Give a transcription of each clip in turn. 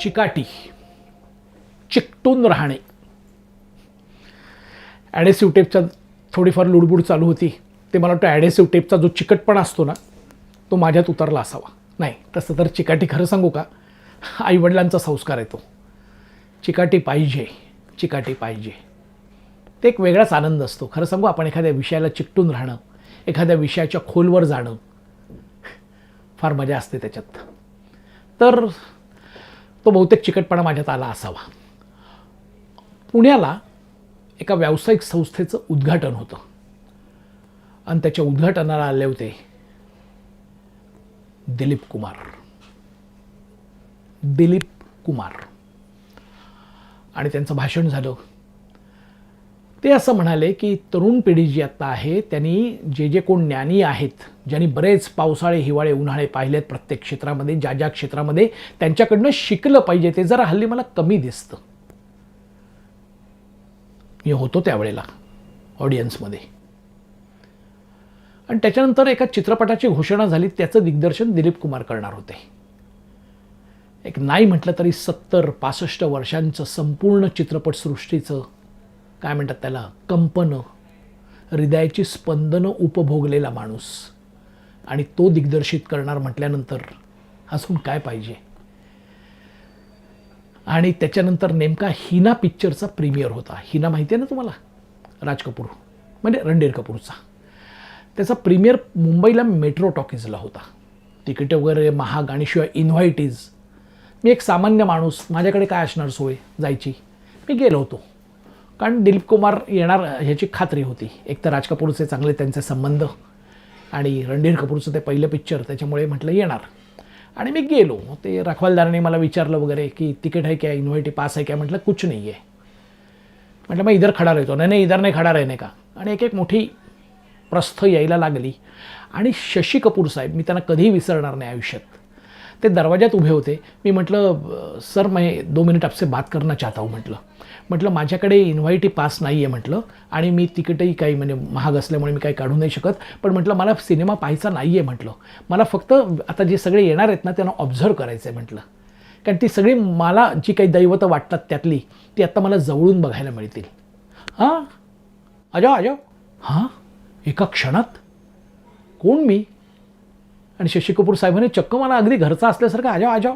चिकाटी चिकटून राहणे. ॲडेसिव्ह टेपचा थोडीफार लुडबुड चालू होती. ते मला वाटतं ॲडेसिव्ह टेपचा जो चिकटपणा असतो ना तो माझ्यात उतरला असावा. नाही तसं तर चिकाटी खरं सांगू का? आईवडिलांचा संस्कार येतो चिकाटी पाहिजे चिकाटी पाहिजे. ते एक वेगळाच आनंद असतो. खरं सांगू आपण एखाद्या विषयाला चिकटून राहणं एखाद्या विषयाच्या खोलवर जाणं फार मजा असते त्याच्यात. तर तो बहुतेक चिकटपणा माझ्यात आला असावा. पुण्याला एका व्यावसायिक संस्थेचं उद्घाटन होतं. आणि त्याच्या उद्घाटनाला आले होते दिलीप कुमार. दिलीप कुमार. आणि त्यांचं भाषण झालं. ते असं म्हणाले की तरुण पिढी जी आत्ता आहे त्यांनी जे जे कोण ज्ञानी आहेत ज्यांनी बरेच पावसाळे हिवाळे उन्हाळे पाहिलेत प्रत्येक क्षेत्रामध्ये ज्या ज्या क्षेत्रामध्ये त्यांच्याकडनं शिकलं पाहिजे ते जरा हल्ली मला कमी दिसतं. मी होतो त्यावेळेला ऑडियन्समध्ये आणि त्याच्यानंतर एका चित्रपटाची घोषणा झाली त्याचं दिग्दर्शन दिलीप कुमार करणार होते. एक नाही म्हटलं तरी सत्तर पासष्ट वर्षांचं संपूर्ण चित्रपटसृष्टीचं काय म्हणतात त्याला? कंपनं. हृदयाची स्पंदनं उपभोगलेला माणूस. आणि तो दिग्दर्शित करणार म्हटल्यानंतर हसून काय पाहिजे? आणि त्याच्यानंतर नेमका हिना पिक्चरचा प्रीमियर होता. हिना माहिती आहे ना तुम्हाला? राज कपूर. म्हणजे रणधीर कपूरचा. त्याचा प्रीमियर मुंबईला मेट्रो टॉकीजला होता. तिकीट वगैरे महाग आणि शिवाय इन्व्हायटीज मी एक सामान्य माणूस. माझ्याकडे काय असणार सोय? जायची. मी गेलो होतो. कारण दिलीप कुमार येणार ह्याची खात्री होती. एक तर राज कपूरचे चांगले त्यांचे संबंध आणि रणधीर कपूरचं ते पहिलं पिक्चर त्याच्यामुळे म्हटलं येणार. आणि मी गेलो. ते रखवालदाराने मला विचारलं वगैरे की तिकीट आहे क्या इन्व्हायटी पास आहे क्या? म्हटलं कुछ नाही आहे. म्हटलं मग इधर खडा राहतो. नाही नाही इधर नाही खडा राहणे का? आणि एक एक मोठी प्रस्थ यायला लागली. आणि शशी कपूर साहेब मी त्यांना कधीही विसरणार नाही आयुष्यात. ते दरवाज्यात उभे होते. मी म्हटलं सर मैं दो मिनिट आपसे बात करना चाहता हूँ म्हटलं. म्हटलं माझ्याकडे इन्व्हायटी पास नाही आहे म्हटलं. आणि मी तिकीटही काही म्हणजे महाग असल्यामुळे मी काही काढू नाही शकत. पण म्हटलं मला सिनेमा पाहायचा नाही आहे म्हटलं. मला फक्त आता जे सगळे येणार आहेत ना त्यांना ऑब्झर्व करायचं आहे म्हटलं. कारण ती सगळी मला जी काही दैवतं वाटतात त्यातली ती आत्ता मला जवळून बघायला मिळतील. हां? अजाव अजाव हां? एका क्षणात? कोण मी? आणि शशी कपूर साहेबांनी चक्क मला अगदी घरचा असल्यासारखं आजाव आजाव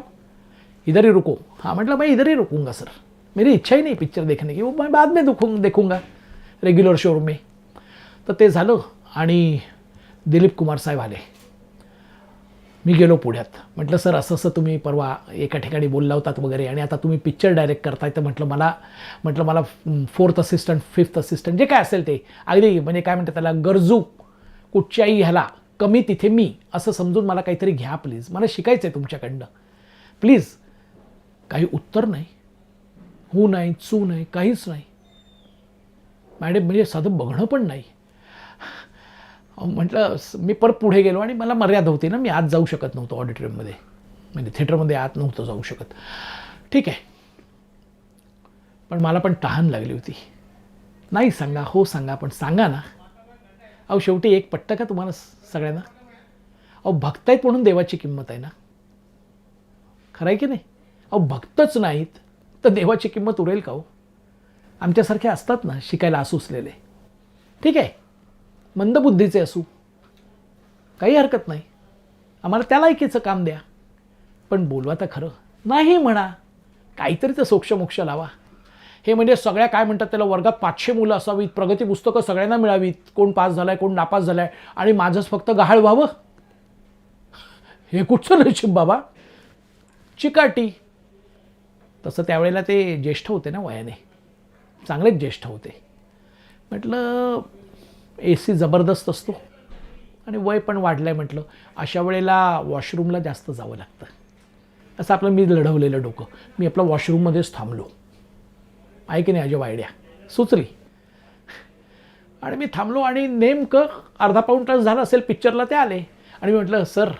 इधरही रुको. हां म्हटलं बाई इधरही रुकूंगा सर. मेरी इच्छा ही नहीं पिक्चर देखने की। वो मैं बाद में दुखूँ देखूंगा। रेग्युलर शोरूम में। तर ते झालं आणि दिलीप कुमार साहेब आले। मी गेलो पुण्यात। म्हटलं सर असं असं तुम्ही परवा एका ठिकाणी बोलला होतात वगैरे आणि आता तुम्ही पिक्चर डायरेक्ट करताय. तर म्हटलं मला म्हटलं मला फोर्थ असिस्टंट फिफ्थ असिस्टंट जे काय असेल ते. अगदी म्हणजे काय म्हणतात त्याला गरजू कुठच्याही ह्याला कमी तिथे मी. असं समजून मला काहीतरी घ्या प्लीज मला शिकायचं आहे तुमच्याकडनं. प्लीज काही उत्तर नाही. हू नाही चू नाही काहीच नाही. मॅडम म्हणजे साधं बघणं पण नाही. अहो, म्हटलं मी परत पुढे गेलो आणि मला मर्यादा होती ना मी आत जाऊ शकत नव्हतो ऑडिटोरियममध्ये. म्हणजे थिएटरमध्ये आत नव्हतं जाऊ शकत. ठीक आहे. पण मला पण तहान लागली होती. नाही सांगा हो सांगा पण सांगा ना. अहो शेवटी एक पट्ट का तुम्हाला सगळ्यांना? अहो भक्त आहेत म्हणून देवाची किंमत आहे ना? खरं आहे की नाही? अहो भक्तच नाहीत. तर देवाची किंमत उरेल का हो? आमच्यासारखे असतात ना शिकायला असूसलेले ठीक आहे. मंदबुद्धीचे असू. काही हरकत नाही. आम्हाला त्या लायकीचं काम द्या. पण बोलवा तर खरं. नाही म्हणा. काहीतरी तर सोक्षमोक्ष लावा. हे म्हणजे सगळ्या काय म्हणतात त्याला वर्गात पाचशे मुलं असावीत प्रगती पुस्तकं सगळ्यांना मिळावीत. कोण पास झाला आहे कोण नापास झाला आहे आणि माझंच फक्त गहाळ व्हावं? हे कुठचं नशीब बाबा? चिकाटी. तसं त्यावेळेला ते ज्येष्ठ होते ना वयाने. चांगलेच ज्येष्ठ होते. म्हटलं ए सी जबरदस्त असतो. आणि वय पण वाढलं आहे म्हटलं. अशा वेळेला वॉशरूमला जास्त जावं लागतं. असं आपलं मी लढवलेलं डोकं. मी आपलं वॉशरूममध्येच थांबलो. आहे की नाही अजय आयडिया सुचली. आणि मी थांबलो आणि नेमकं अर्धा पाऊण तास झाला असेल पिक्चरला ते आले. आणि मी म्हटलं सर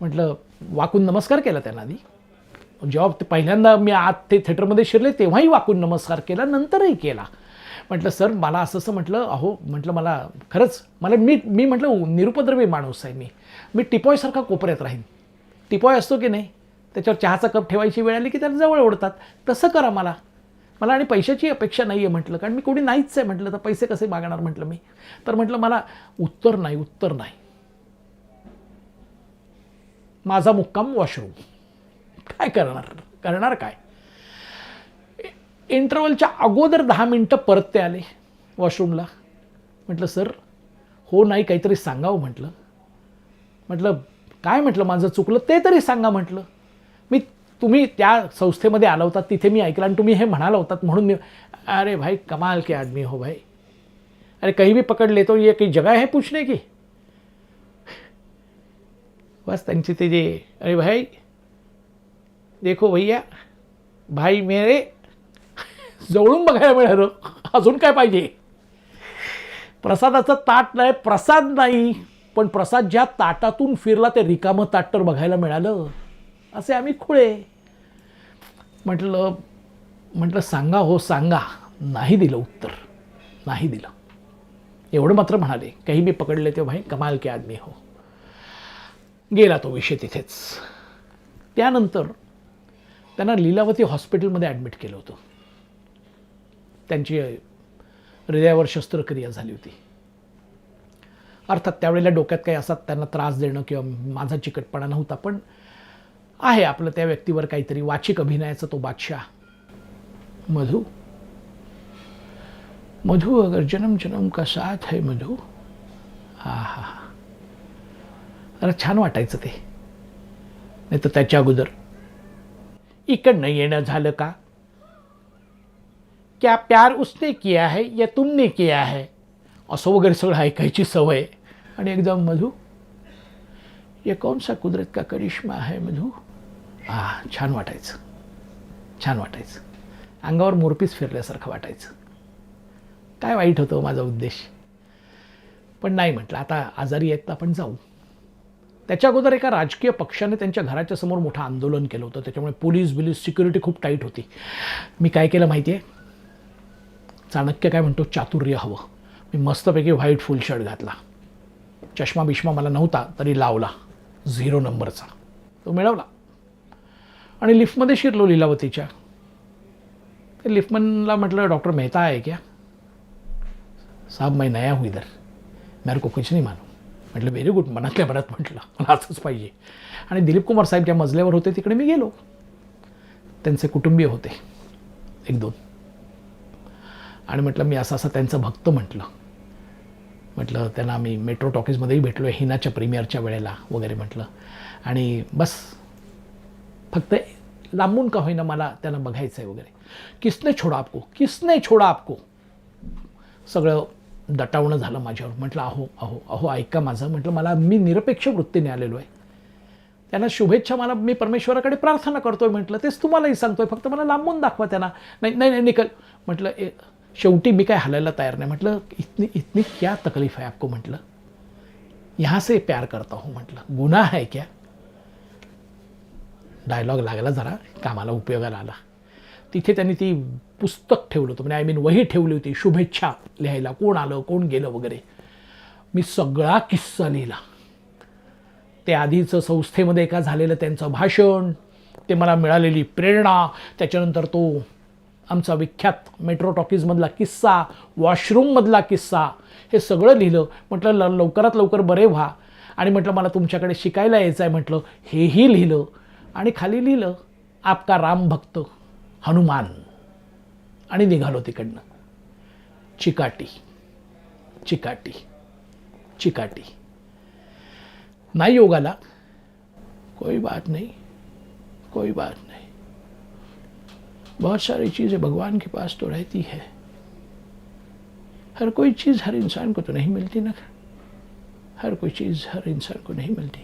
म्हटलं वाकून नमस्कार केला त्यांना आधी. जेव्हा ते पहिल्यांदा मी आत ते थिएटरमध्ये शिरले तेव्हाही वाकून नमस्कार केला नंतरही केला. म्हटलं सर मला असं असं म्हटलं अहो म्हटलं मला खरंच मला मी मी म्हटलं निरुपद्रवी माणूस आहे मी. मी टिपॉयसारखा कोपऱ्यात राहीन. टिपॉय असतो की नाही? त्याच्यावर चहाचा कप ठेवायची वेळ आली की त्याला जवळ ओढतात. तसं करा मला. मला आणि पैशाची अपेक्षा नाही आहे म्हटलं कारण मी कोणी नाहीच आहे म्हटलं तर पैसे कसे मागणार म्हटलं मी. तर म्हटलं मला उत्तर नाही उत्तर नाही. माझा मुक्काम वॉशरूम. काय करणार? करणार काय? इंटरवलच्या अगोदर दहा मिनटं परत ते आले वॉशरूमला. म्हटलं सर हो नाही काहीतरी सांगावं म्हटलं. म्हटलं काय म्हटलं? माझं चुकलं ते तरी सांगा म्हटलं. मी तुम्ही त्या संस्थेमध्ये आला होता तिथे मी ऐकलं आणि तुम्ही हे म्हणाला होतात म्हणून मी अरे भाई कमाल के आदमी हो भाई. अरे कहीं भी पकड लेतो हो, ये काही जगह है पूछने की? बस त्यांची ते जे अरे भाई देखो भैया भाई मेरे जवळून बघायला मिळालं. अजून काय पाहिजे? प्रसादाचं ताट नाही प्रसाद नाही. पण प्रसाद ज्या ताटातून फिरला ते रिकामं ताट तर बघायला मिळालं. असे आम्ही खुळे. म्हटलं म्हटलं सांगा हो सांगा. नाही दिलं उत्तर. नाही दिलं. एवढं मात्र म्हणाले. काही मी पकडले ते भाई कमाल के आदमी हो. गेला तो विषय तिथेच. त्यानंतर त्यांना लीलावती हॉस्पिटलमध्ये ॲडमिट केलं होतं. त्यांची हृदयावर शस्त्रक्रिया झाली होती. अर्थात त्यावेळेला डोक्यात काही असा त्यांना त्रास देणं किंवा माझा चिकटपणा नव्हता पण आहे आपलं त्या व्यक्तीवर काहीतरी वाचिक अभिनयाचा तो बादशाह. मधू? मधु अगर जन्म जन्म का साथ है मधु? हा हा हा. छान वाटायचं ते. नाही तर त्याच्या अगोदर इकडनं येणं झालं का? क्या प्यार उसने किया है या तुमने किया है? असं वगैरे सगळं ऐकायची सवय. आणि एकदम मधू ये कौन सा कुदरत का करिश्मा आहे मधू? हा छान वाटायचं. छान वाटायचं. अंगावर मोरपीस फिरल्यासारखं वाटायचं. काय वाईट होतं हो माझा उद्देश? पण नाही म्हटलं आता आजारी आहेत तर आपण जाऊ. त्याच्या अगोदर एका राजकीय पक्षाने त्यांच्या घराच्या समोर मोठं आंदोलन केलं होतं. त्याच्यामुळे पोलीस बिलीस सिक्युरिटी खूप टाईट होती. मी काय केलं माहिती आहे चाणक्य काय म्हणतो? चातुर्य हवं. मी मस्तपैकी व्हाईट फुल शर्ट घातला. चष्मा बिष्मा मला नव्हता तरी लावला. झिरो नंबरचा. तो मिळवला. आणि लिफ्टमध्ये शिरलो लिलावतीच्या. ते लिफ्टमनला म्हटलं डॉक्टर मेहता आहे क्या? साहब मैं नया हूँ इधर. मेरे को कुछ नहीं मालूम. म्हटलं व्हेरी गुड मनातल्या मनात म्हटलं. मला असंच पाहिजे. आणि दिलीप कुमार साहेब ज्या मजल्यावर होते तिकडे मी गेलो. त्यांचे कुटुंबीय होते एक दोन. आणि म्हटलं मी असं असं त्यांचं भक्त म्हटलं. म्हटलं त्यांना मी मेट्रो टॉकीजमध्येही भेटलो आहे हिनाच्या प्रीमियरच्या वेळेला वगैरे म्हटलं. आणि बस फक्त लांबून का होईना मला त्यांना बघायचं आहे वगैरे. किसने छोडा आपको? किसने छोडा आपको? सगळं दटावणं झालं माझ्यावर. म्हटलं अहो अहो अहो ऐका माझं. म्हटलं मला मी निरपेक्ष वृत्तीने आलेलो आहे. त्यांना शुभेच्छा मला मी परमेश्वराकडे प्रार्थना करतो आहे म्हटलं तेच तुम्हालाही सांगतो आहे फक्त मला लांबून दाखवा त्यांना. नाही नाही नाही निकल. म्हटलं ए शेवटी मी काय हलायला तयार नाही. म्हटलं इतनी इतनी क्या तकलीफ आहे आपको? म्हटलं यहाँ से प्यार करता हूँ. म्हटलं गुन्हा आहे क्या? डायलॉग लागला जरा कामाला उपयोगाला आला. तिथे त्यांनी ती पुस्तक ठेवलं होतं. म्हणजे आय मीन वही ठेवली होती शुभेच्छा लिहायला कोण आलं कोण गेलं वगैरे. मी सगळा किस्सा लिहिला. ते आधीचं संस्थेमध्ये एका झालेलं त्यांचं भाषण ते मला मिळालेली प्रेरणा त्याच्यानंतर तो आमचा विख्यात मेट्रो टॉकीजमधला किस्सा वॉशरूममधला किस्सा हे सगळं लिहिलं. म्हटलं ल लवकरात लवकर बरे व्हा. आणि म्हटलं मला तुमच्याकडे शिकायला यायचं आहे म्हटलं हेही लिहिलं. आणि खाली लिहिलं आपका राम भक्त. हनुमान आणि निघालो तिकडनं. चिकाटी चिकाटी चिकाटी. नाही योगाला. कोई बात नहीं, कोई बात नहीं. बहुत सारी चीज़ें भगवान के पास तो रहती है। हर कोई चीज़ हर इंसान को तो नहीं मिलती ना। हर कोई चीज़ हर इंसान को नहीं मिलती।